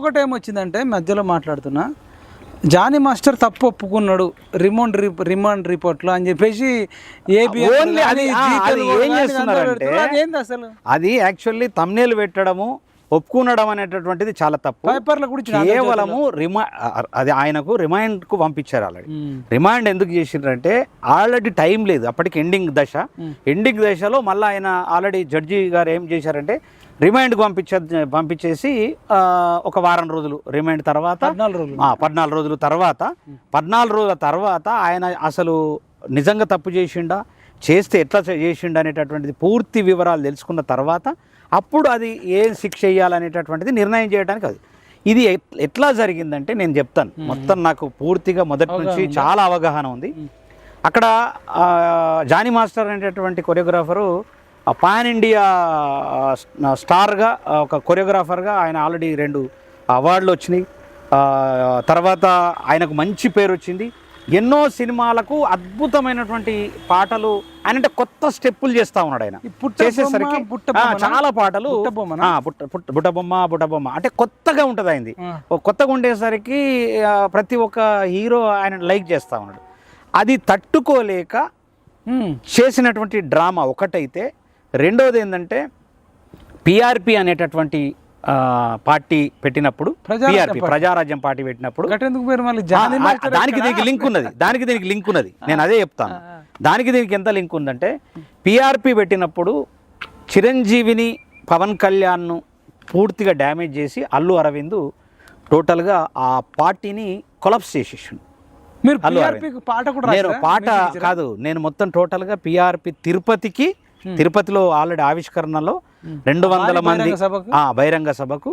ఇంకొకటి ఏమొచ్చిందంటే మధ్యలో మాట్లాడుతున్నా. జానీ మాస్టర్ తప్పు ఒప్పుకున్నాడు. రిమాండ్ రి- రిమాండ్ రిపోర్ట్లో అని చెప్పేసి ఏబి Only అది- ఏం అసలు? అది యాక్చువల్లీ తమ్నేలు పెట్టడము ఒప్పుకునడం అనేటటువంటిది చాలా తప్పు. పేపర్లో కూడా కేవలము రిమా అది ఆయనకు రిమైండ్కు పంపించారు ఆల్రెడీ. రిమైండ్ ఎందుకు చేసిండ్రంటే ఆల్రెడీ టైం లేదు. అప్పటికి ఎండింగ్ దశ. ఎండింగ్ దశలో మళ్ళీ ఆయన ఆల్రెడీ జడ్జి గారు ఏం చేశారంటే రిమైండ్కి పంపించే పంపించేసి ఒక వారం రోజులు రిమైండ్ తర్వాత పద్నాలుగు రోజులు. తర్వాత పద్నాలుగు రోజుల తర్వాత ఆయన అసలు నిజంగా తప్పు చేసిండా? చేస్తే ఎట్లా చేసిండా అనేటటువంటిది పూర్తి వివరాలు తెలుసుకున్న తర్వాత అప్పుడు అది ఏం శిక్ష వేయాలనేటటువంటిది నిర్ణయం చేయడానికి అది. ఇది ఎట్- ఎట్లా జరిగిందంటే నేను చెప్తాను. మొత్తం నాకు పూర్తిగా మొదటి నుంచి చాలా అవగాహన ఉంది. అక్కడ జానీ మాస్టర్ అనేటటువంటి కొరియోగ్రాఫరు పాన్ ఇండియా స్టార్గా ఒక కొరియోగ్రాఫర్గా ఆయన ఆల్రెడీ రెండు అవార్డులు వచ్చినాయి. తర్వాత ఆయనకు మంచి పేరు వచ్చింది. ఎన్నో సినిమాలకు అద్భుతమైనటువంటి పాటలు ఆయన అంటే కొత్త స్టెప్పులు చేస్తా ఉన్నాడు ఆయన చేసేసరికి? చాలా పాటలు బుట్ట బొమ్మనా? ఆ, పుట్ట పుట్ట- బుట్ట బొమ్మ బుట్ట బొమ్మ అంటే కొత్తగా ఉంటుంది అయింది ఆ. కొత్తగా ఉండేసరికి ప్రతి ఒక్క హీరో ఆయన లైక్ చేస్తా ఉన్నాడు అది తట్టుకోలేక. చేసినటువంటి డ్రామా ఒకటైతే రెండోది ఏంటంటే పిఆర్పి అనేటటువంటి పార్టీ పెట్టినప్పుడు ప్రజారాజ్యం పిఆర్పి ప్రజారాజ్యం పార్టీ పెట్టినప్పుడు దానికి దీనికి లింక్ ఉన్నది దానికి దీనికి లింక్ ఉన్నది. నేను అదే చెప్తాను. దానికి దీనికి ఎంత లింక్ ఉందంటే పిఆర్పి పెట్టినప్పుడు చిరంజీవిని పవన్ కళ్యాణ్ను పూర్తిగా డ్యామేజ్ చేసి అల్లు అరవింద్ టోటల్గా ఆ పార్టీని కొలప్స్ చేసేసిండు. మీరు పాట కూడా నేను? పాట? కాదు నేను మొత్తం టోటల్గా పిఆర్పి తిరుపతికి తిరుపతిలో ఆల్రెడీ ఆవిష్కరణలో రెండు వందల మంది బహిరంగ సభకు?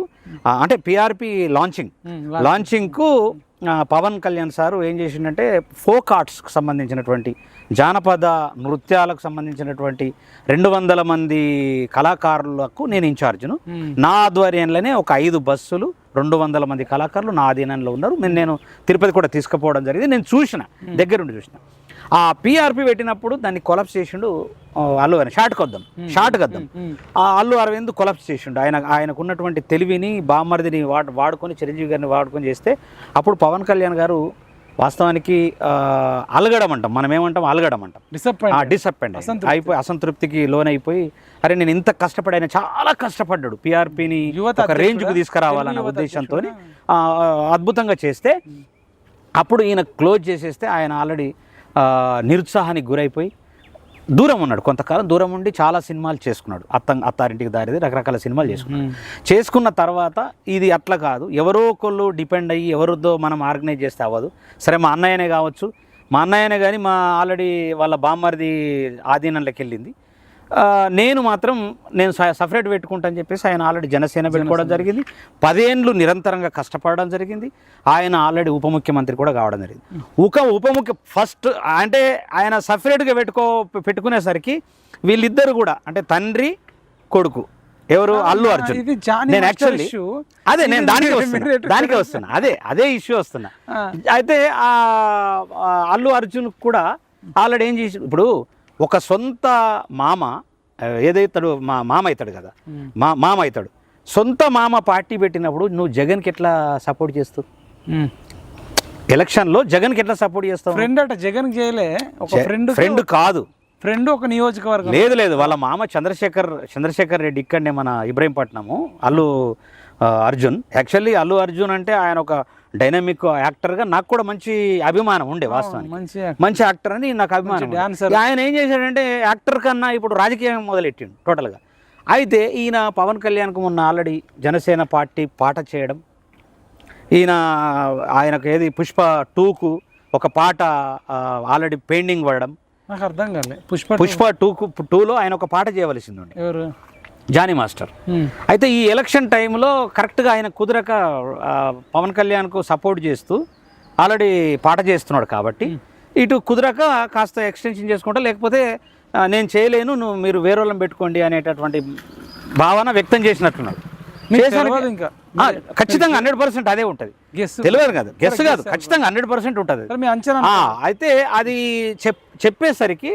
అంటే పిఆర్పి లాంచింగ్ లాంచింగ్కు పవన్ కళ్యాణ్ సారు ఏం చేసిండంటే ఫోక్ ఆర్ట్స్కి సంబంధించినటువంటి జానపద నృత్యాలకు సంబంధించినటువంటి రెండు వందల మంది కళాకారులకు నేను ఇన్ఛార్జ్ను. నా ఆధ్వర్యంలోనే ఒక ఐదు బస్సులు రెండు వందల మంది కళాకారులు నా అధీనంలో ఉన్నారు. నేను నేను తిరుపతి కూడా తీసుకుపోవడం జరిగింది. నేను చూసిన దగ్గరుండి చూసిన. ఆ పిఆర్పి పెట్టినప్పుడు దాన్ని కొలప్స్ చేసిండు అల్లు అరవింద్ షార్ట్ కొద్దాం. షార్ట్ కొద్దాం. ఆ అల్లు అరవింద్ కొలప్స్ చేసిండు? ఆయన ఆయనకు ఉన్నటువంటి తెలివిని బామ్మర్దిని వాడు వాడుకొని చిరంజీవి గారిని వాడుకొని చేస్తే అప్పుడు పవన్ కళ్యాణ్ గారు వాస్తవానికి అలగడం అంటాం. మనం ఏమంటాం? అలగడం అంటాం. డిసప్పాయింట్ అయిపోయి అసంతృప్తికి లోన్ అయిపోయి అరే నేను ఇంత కష్టపడి ఆయన చాలా కష్టపడ్డాడు. పిఆర్పిని యువత ఒక? రేంజ్కు తీసుకురావాలన్న ఉద్దేశంతో అద్భుతంగా చేస్తే అప్పుడు ఈయన క్లోజ్ చేసేస్తే ఆయన ఆల్రెడీ నిరుత్సాహానికి గురైపోయి దూరం ఉన్నాడు. కొంతకాలం దూరం ఉండి చాలా సినిమాలు చేసుకున్నాడు. అత్త అత్తారింటికి దారిది రకరకాల సినిమాలు చేసుకున్నాడు. చేసుకున్న తర్వాత ఇది అట్లా కాదు. ఎవరో ఒకళ్ళు డిపెండ్ అయ్యి ఎవరితో మనం ఆర్గనైజ్ చేస్తే అవ్వదు. సరే మా అన్నయ్యనే కావచ్చు. మా అన్నయ్యనే కానీ మా ఆల్రెడీ వాళ్ళ బామ్మరిది ఆధీనంలోకి వెళ్ళింది. నేను మాత్రం నేను సపరేట్ పెట్టుకుంటా అని చెప్పేసి ఆయన ఆల్రెడీ జనసేన పెట్టుకోవడం జరిగింది. పదేండ్లు నిరంతరంగా కష్టపడడం జరిగింది. ఆయన ఆల్రెడీ ఉప ముఖ్యమంత్రి కూడా కావడం జరిగింది. ఒక ఉప ముఖ్య ఫస్ట్ అంటే ఆయన సపరేట్గా పెట్టుకో పెట్టుకునేసరికి వీళ్ళిద్దరు కూడా అంటే తండ్రి కొడుకు ఎవరు? అల్లు అర్జున్. నేను యాక్చువల్లీ. అదే నేను దానికే వస్తున్నా. ఎటు- దానికే వస్తున్నా. అదే అదే ఇష్యూ వస్తున్నా. అయితే అల్లు అర్జున్ కూడా ఆల్రెడీ ఏం చేసి ఇప్పుడు ఒక సొంత మామ ఏదైతాడు మా మామ అవుతాడు కదా. మా మామ అవుతాడు సొంత మామ పార్టీ పెట్టినప్పుడు నువ్వు జగన్కి ఎట్లా సపోర్ట్ చేస్తావు. ఎలక్షన్లో జగన్కి ఎట్లా సపోర్ట్ చేస్తావు? ఫ్రెండ్ అట జగన్ చేయలే. ఒక ఫ్రెండ్ ఫ్రెండ్ కాదు. ఫ్రెండ్ ఒక నియోజకవర్గం. లేదు లేదు. వాళ్ళ మామ చంద్రశేఖర్ చంద్రశేఖర్ రెడ్డి ఇక్కడనే మన ఇబ్రహీంపట్నము. అల్లు అర్జున్. యాక్చువల్లీ అల్లు అర్జున్ అంటే ఆయన ఒక డైనమిక్ యాక్టర్గా నాకు కూడా మంచి అభిమానం ఉండే వాస్తవానికి. మంచి మంచి యాక్టర్ అని నాకు అభిమానం. ఆయన ఏం చేశాడంటే యాక్టర్ కన్నా ఇప్పుడు రాజకీయం మొదలెట్టిండు టోటల్గా అయితే ఈయన పవన్ కళ్యాణ్కు మొన్న ఆల్రెడీ జనసేన పార్టీ పాట చేయడం ఈయన ఆయనకు ఏది పుష్ప టూకు ఒక పాట ఆల్రెడీ పెయింటింగ్ పడడం. నాకు అర్థం కాలే. పుష్ప పుష్ప టూకు టూలో ఆయన ఒక పాట చేయవలసింది ఎవరు? జానీ మాస్టర్. అయితే ఈ ఎలక్షన్ టైంలో కరెక్ట్గా ఆయన కుదరక పవన్ కళ్యాణ్కు సపోర్ట్ చేస్తూ ఆల్రెడీ పాట చేస్తున్నాడు కాబట్టి ఇటు కుదరక కాస్త ఎక్స్టెన్షన్ చేసుకుంటా లేకపోతే నేను చేయలేను నువ్వు మీరు వేరే వాళ్ళని పెట్టుకోండి అనేటటువంటి భావన వ్యక్తం చేసినట్టున్నాడు. ఇంకా. ఖచ్చితంగా హండ్రెడ్ పర్సెంట్ అదే ఉంటుంది. గెస్ తెలియదు కదా. గెస్ కాదు. ఖచ్చితంగా హండ్రెడ్ పర్సెంట్ ఉంటుంది. అయితే అది చెప్ చెప్పేసరికి